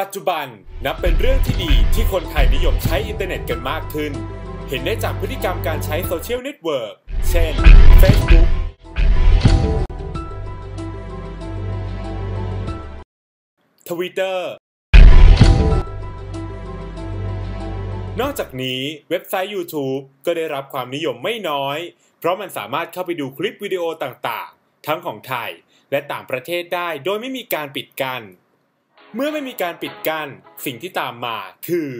ปัจจุบันนับเป็นเรื่องที่ดีที่คนไทยนิยมใช้อินเทอร์เน็ตกันมากขึ้น เห็นได้จากพฤติกรรมการใช้โซเชียลเน็ตเวิร์กเช่น Facebook Twitter นอกจากนี้เว็บไซต์ YouTube ก็ได้รับความนิยมไม่น้อย เพราะมันสามารถเข้าไปดูคลิปวิดีโอต่าง ทั้งของไทยและต่างประเทศได้โดยไม่มีการปิดกัน้นเมื่อไม่มีการปิดกัน้นสิ่งที่ตามมาคือ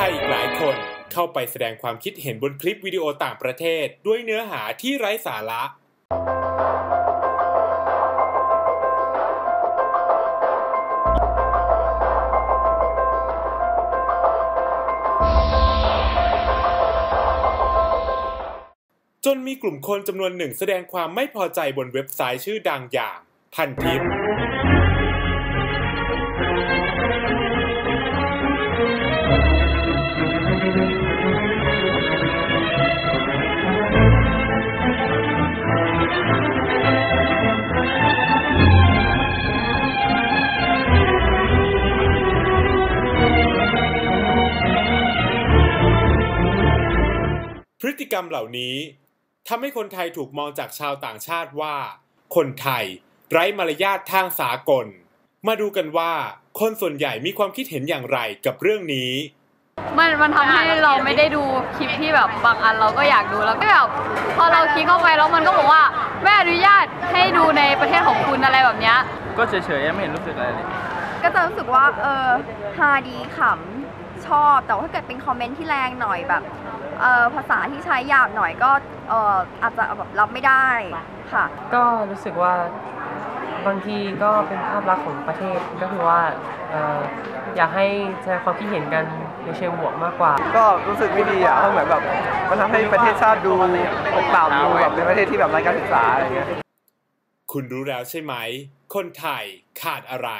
ทยอีกหลายคนเข้าไปแสดงความคิดเห็นบนคลิปวิดีโอต่างประเทศ ด้วยเนื้อหาที่ไร้สาระ จนมีกลุ่มคนจำนวนหนึ่งแสดงความไม่พอใจบนเว็บไซต์ชื่อดังอย่างพันทิป พฤติกรรมเหล่านี้ทำให้คนไทยถูกมองจากชาวต่างชาติว่า คนไทย ไร้มารยาททางสากล มาดูกันว่า คนส่วนใหญ่มีความคิดเห็นอย่างไรกับเรื่องนี้ มันมันทำให้เราไม่ได้ดูคลิปที่แบบบางอันเราก็อยากดูแล้วก็แบบพอเราคลิกเข้าไปแล้วมันก็บอกว่าไม่อนุญาตให้ดูในประเทศของคุณอะไรแบบเนี้ยก็เฉยๆไม่เห็นรู้สึกอะไรเลย ก็จะรู้สึกว่าเออฮาดีขำชอบแต่ว่าถ้าเกิดเป็นคอมเมนต์ที่แรงหน่อยแบบ เออภาษาที่ใช้หยาบหน่อยก็เอออาจจะแบบรับไม่ได้ค่ะ ก็รู้สึกว่าบางทีก็เป็นภาพลักษณ์ของประเทศก็คือว่าเอ่ออยากให้แสดงความคิดเห็นกันในเชิงบวกมากกว่า ก็รู้สึกไม่ดีอะเพราะเหมือนแบบมันทำให้ประเทศชาติดูตกต่ำดูแบบเป็นประเทศที่แบบไร้การศึกษาอะไรเงี้ยคุณรู้แล้วใช่ไหม คนไทยขาดอะไร